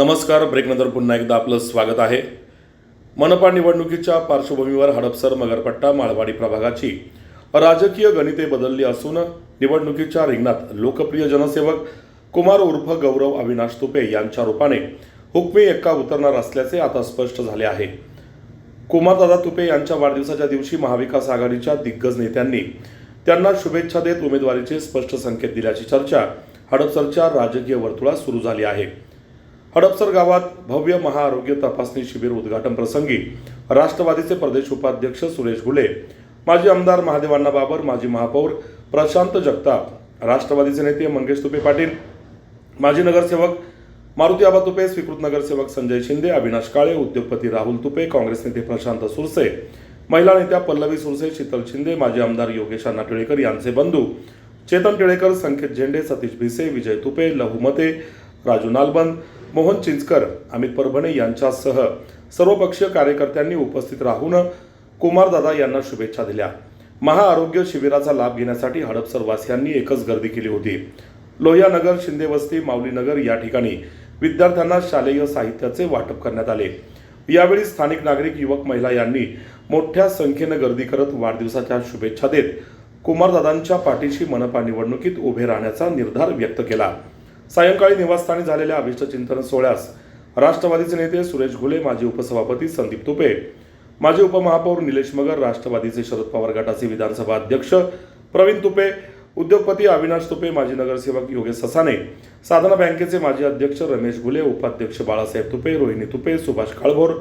नमस्कार ब्रेकनंतर पुन्हा एकदा आपलं स्वागत आहे. मनपा निवडणुकीच्या पार्श्वभूमीवर हडपसर मगरपट्टा माळवाडी प्रभागाची राजकीय गणिते बदलली असून निवडणुकीच्या रिंगणात लोकप्रिय जनसेवक कुमार उर्फ गौरव अविनाश तुपे यांच्या रूपाने हुकमी एक्का उतरणार असल्याचे आता स्पष्ट झाले आहे. कुमारदादा तुपे यांच्या वाढदिवसाच्या दिवशी महाविकास आघाडीच्या दिग्गज नेत्यांनी त्यांना शुभेच्छा देत उमेदवारीचे स्पष्ट संकेत दिल्याची चर्चा हडपसरच्या राजकीय वर्तुळात सुरू झाली आहे. हडपसर गावात भव्य महाआरोग्य तपासणी शिबिर उद्घाटन प्रसंगी राष्ट्रवादीचे प्रदेश उपाध्यक्ष सुरेश गुले माजी आमदार महादेवांना बाबर माजी महापौर प्रशांत जगताप राष्ट्रवादीचे नेते मंगेश तुपे पाटील माजी नगरसेवक मारुती आबा तुपे स्वीकृत नगरसेवक संजय शिंदे अविनाश काळे उद्योगपती राहुल तुपे काँग्रेस नेते प्रशांत सुरसे महिला नेत्या पल्लवी सुरसे शीतल शिंदे माजी आमदार योगेश अण्णा टिळेकर यांचे बंधू चेतन टिळेकर संकेत झेंडे सतीश भिसे विजय तुपे लहू मते राजू नालबंद मोहन चिंचकर अमित परभणे यांच्यासह सर्वपक्षीय कार्यकर्त्यांनी उपस्थित राहून कुमारदादा यांना शुभेच्छा दिल्या. महाआरोग्य शिबिराचा लाभ घेण्यासाठी हडपसर वासियांनी एकच गर्दी केली होती. लोहियानगर शिंदेवस्ती माऊलीनगर या ठिकाणी विद्यार्थ्यांना शालेय साहित्याचे वाटप करण्यात आले. यावेळी स्थानिक नागरिक युवक महिला यांनी मोठ्या संख्येनं गर्दी करत वाढदिवसाच्या शुभेच्छा देत कुमारदादांच्या पाठीशी मनपा निवडणुकीत उभे राहण्याचा निर्धार व्यक्त केला. सायंकाळी निवासस्थानी झालेल्या अभिष्ट चिंतन सोहळ्यास राष्ट्रवादीचे नेते सुरेश घुले माजी उपसभापती संदीप तुपे माजी उपमहापौर निलेश मगर राष्ट्रवादीचे शरद पवार गटाचे विधानसभा अध्यक्ष प्रवीण तुपे उद्योगपती अविनाश तुपे माजी नगरसेवक योगेश ससाने साधना बँकेचे माजी अध्यक्ष रमेश घुले उपाध्यक्ष बाळासाहेब तुपे रोहिणी तुपे सुभाष काळभोर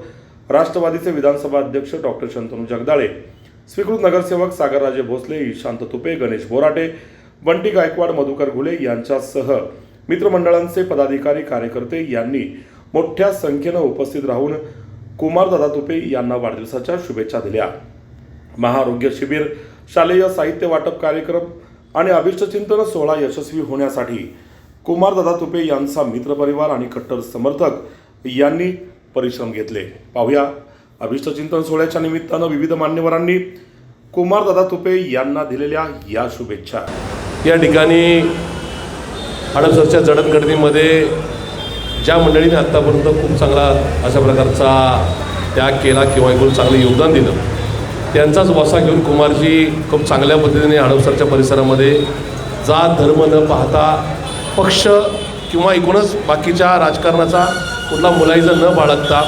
राष्ट्रवादीचे विधानसभा अध्यक्ष डॉक्टर शंतनू जगदाळे स्वीकृत नगरसेवक सागरराजे भोसले ईशांत तुपे गणेश बोराटे बंटी गायकवाड मधुकर घुले यांच्यासह मित्रमंडळांचे पदाधिकारी कार्यकर्ते यांनी मोठ्या संख्येनं उपस्थित राहून कुमारदादा तुपे यांना वाढदिवसाच्या शुभेच्छा दिल्या. महाआरोग्य शिबिर शालेय साहित्य वाटप कार्यक्रम आणि अभिष्टचिंतन सोहळा यशस्वी होण्यासाठी कुमारदादा तुपे यांचा मित्रपरिवार आणि कट्टर समर्थक यांनी परिश्रम घेतले. पाहूया. अभिष्टचिंतन सोहळ्याच्या निमित्तानं विविध मान्यवरांनी कुमारदादा तुपे यांना दिलेल्या या शुभेच्छा. या ठिकाणी हडपसरच्या जडणघडणीमध्ये ज्या मंडळीने आत्तापर्यंत खूप चांगला अशा प्रकारचा त्याग केला किंवा एकूण चांगलं योगदान दिलं त्यांचाच वसा घेऊन कुमारजी खूप चांगल्या पद्धतीने हडपसरच्या परिसरामध्ये जात धर्म न पाहता पक्ष किंवा एकूणच बाकीच्या राजकारणाचा कुठला मुलायचा न बाळगता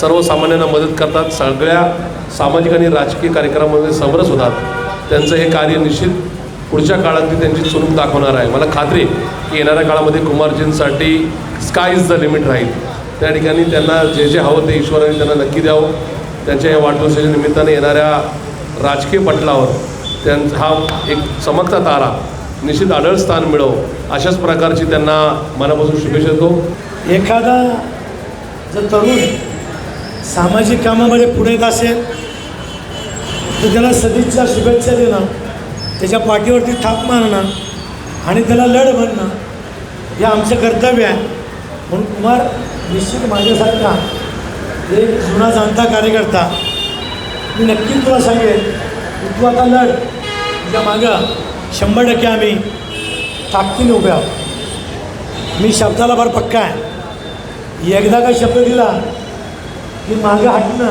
सर्वसामान्यांना मदत करतात. सगळ्या सामाजिक आणि राजकीय कार्यक्रमामध्ये समरस होतात. त्यांचं हे कार्य निश्चित पुढच्या काळात ती त्यांची चुरूप दाखवणार आहे. मला खात्री की येणाऱ्या काळामध्ये कुमारजींसाठी स्काय इज द लिमिट राहील. त्या ठिकाणी त्यांना जे जे हवं ते ईश्वराने त्यांना नक्की द्यावं. त्यांच्या या वाढदिवसाच्या निमित्ताने येणाऱ्या राजकीय पटलावर त्यांचा हा एक चमकता तारा निश्चित आढळ स्थान मिळव. अशाच प्रकारची त्यांना मनापासून शुभेच्छा देतो. एखादा जर तरुण सामाजिक कामामध्ये पुढे येत असेल तर त्याला सदिच्छा शुभेच्छा देणं त्याच्या पाठीवरती थाप मारणं आणि त्याला लढ म्हणणं हे आमचं कर्तव्य आहे. म्हणून कुमार निश्चित माझ्यासारखा एक जुना जाणता कार्यकर्ता मी नक्कीच तुला सांगेन की तू आता लढ. तुझ्या मागं शंभर टक्के आम्ही ताकदीने उभे आहोत. मी शब्दाला फार पक्का आहे. एकदा का शब्द दिला की मागं हटणं.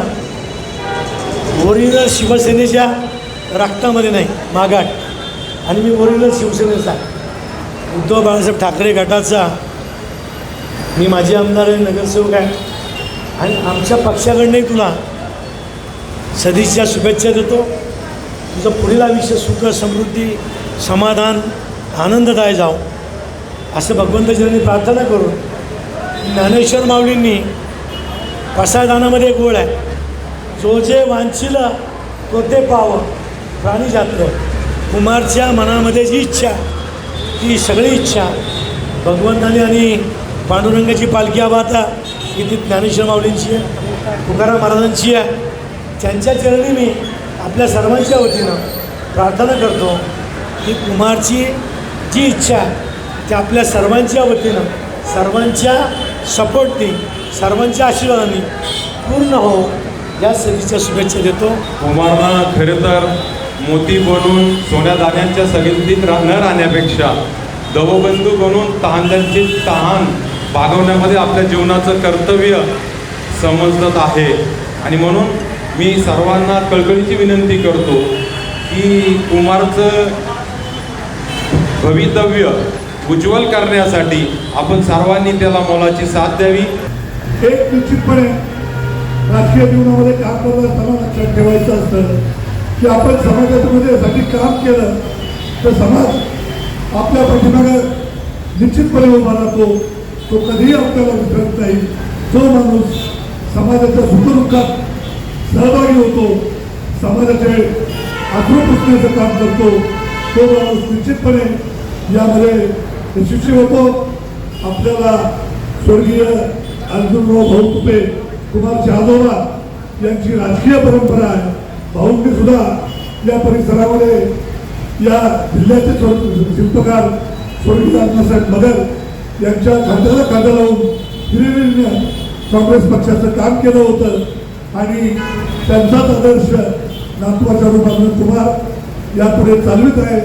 ओरिजिनल शिवसेनेच्या रक्तामध्ये नाही मागाट आणि मी ओरिजिनल शिवसेनेचा. आहे. उद्धव बाळासाहेब ठाकरे गटाचा. मी माझे आमदार आहे नगरसेवक आहे. आणि आमच्या पक्षाकडनंही तुला सदिच्छा शुभेच्छा देतो. तुझं पुढील आयुष्य सुख समृद्धी समाधान आनंददाय जाओ असं भगवंतजींनी प्रार्थना करून ज्ञानेश्वर माऊलींनी पसायदानामध्ये एक ओळ आहे. जो जे वांछिल तो ते पाव. प्राणी जातलं कुमारच्या मनामध्ये जी इच्छा ती सगळी इच्छा. भगवंताने आणि पांडुरंगाची पालखी आबा आता की ती ज्ञानेश्वर माऊलींची आहे तुकाराम महाराजांची आहे. त्यांच्या चरणी मी आपल्या सर्वांच्या वतीनं प्रार्थना करतो की कुमारची जी इच्छा आहे ती आपल्या सर्वांच्या वतीनं सर्वांच्या सपोर्टनी सर्वांच्या आशीर्वादाने पूर्ण हो. या सगळीच्या शुभेच्छा देतो. कुमारना खरे तर मोती बनून सोन्या दाण्यांच्या सगळीत रा न राहण्यापेक्षा दवबंधू बनून तहानल्यांची तहान भागवण्यामध्ये आपल्या जीवनाचं कर्तव्य समजत आहे. आणि म्हणून मी सर्वांना कळकळीची विनंती करतो की कुमारचं भवितव्य उज्ज्वल करण्यासाठी आपण सर्वांनी त्याला मोलाची साथ द्यावी. एक निश्चितपणे राजकीय जीवनामध्ये काम करत असताना लक्षात ठेवायचं असतं. की आपण समाजामध्ये यासाठी काम केलं तर समाज आपल्या पाठीमागे निश्चितपणे उभा राहतो. तो कधीही आपल्याला विसरत नाही. तो माणूस समाजाच्या सुखदुःखात सहभागी होतो समाजाचे अथरू पुसण्याचं काम करतो तो माणूस निश्चितपणे यामध्ये यशस्वी होतो. आपल्याला स्वर्गीय अर्जुनराव भाऊ तुपे कुमार शहादोबा यांची राजकीय परंपरा आहे. भाऊंनी सुद्धा या परिसरामध्ये या जिल्ह्याचे शिल्पकार स्वर्गीय अण्णासाहेब मगर यांच्या खांद्याला खांदा लावून हिरिरीनं काँग्रेस पक्षाचं काम केलं होतं. आणि त्यांचाच आदर्श नातवाच्या रूपात कुमार यापुढे चालवित आहे.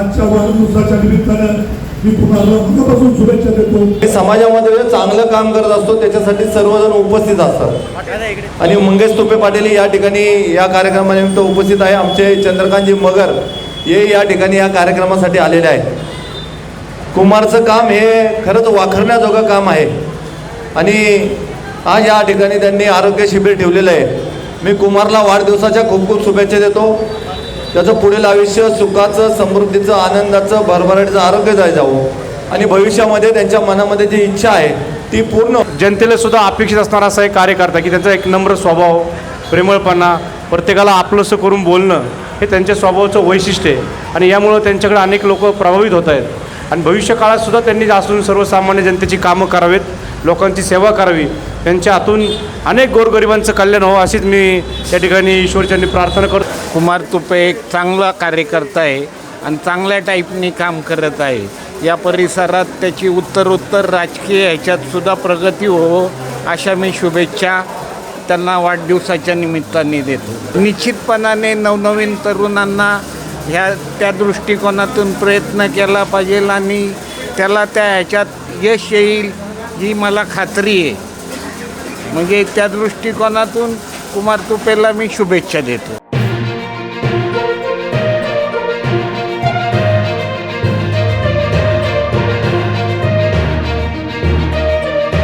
आजच्या वाढदिवसाच्या निमित्तानं मी मनापासून शुभेच्छा देतो. हे समाजामध्ये चांगलं काम करत असतो त्याच्यासाठी सर्वजण उपस्थित असतात. आणि मंगेश तुपे पाटील या ठिकाणी या कार्यक्रमानिमित्त उपस्थित आहे. आमचे चंद्रकांतजी मगर हे या ठिकाणी या कार्यक्रमासाठी आलेले आहेत. कुमारचं काम हे खरंच वाखरण्याजोगं काम आहे. आणि आज या ठिकाणी त्यांनी आरोग्य शिबिर ठेवलेलं आहे. मी कुमारला वाढदिवसाच्या खूप खूप शुभेच्छा देतो. त्याचं पुढील आयुष्य सुखाचं समृद्धीचं आनंदाचं भरभराटीचं आरोग्य जाय जावं. आणि भविष्यामध्ये त्यांच्या मनामध्ये जी इच्छा आहे ती पूर्ण हो. जनतेला सुद्धा अपेक्षित असणारा असा एक कार्यकर्ता की त्यांचा एक नम्र स्वभाव प्रेमळपणा प्रत्येकाला आपलंसं करून बोलणं हे त्यांच्या स्वभावाचं वैशिष्ट्य आहे. आणि यामुळं त्यांच्याकडे अनेक लोक प्रभावित होत आहेत. आणि भविष्य सुद्धा त्यांनी असून सर्वसामान्य जनतेची कामं करावेत. लोकांची सेवा करावी. त्यांच्या हातून अनेक गोरगरिबांचं कल्याण हो अशीच मी त्या ठिकाणी ईश्वरच्यांनी प्रार्थना करतो. कुमार तुपे एक चांगला कार्यकर्ता आहे आणि चांगल्या टाईपने काम करत आहे. या परिसरात त्याची उत्तरोत्तर राजकीय ह्याच्यातसुद्धा प्रगती हो अशा मी शुभेच्छा त्यांना वाढदिवसाच्या निमित्ताने देतो. निश्चितपणाने नवनवीन तरुणांना ह्या त्या दृष्टिकोनातून प्रयत्न केला पाहिजे आणि त्याला त्या ह्याच्यात यश येईल ही मला खात्री आहे. म्हणजे त्या दृष्टिकोनातून कुमार तुपेला मी शुभेच्छा देतो.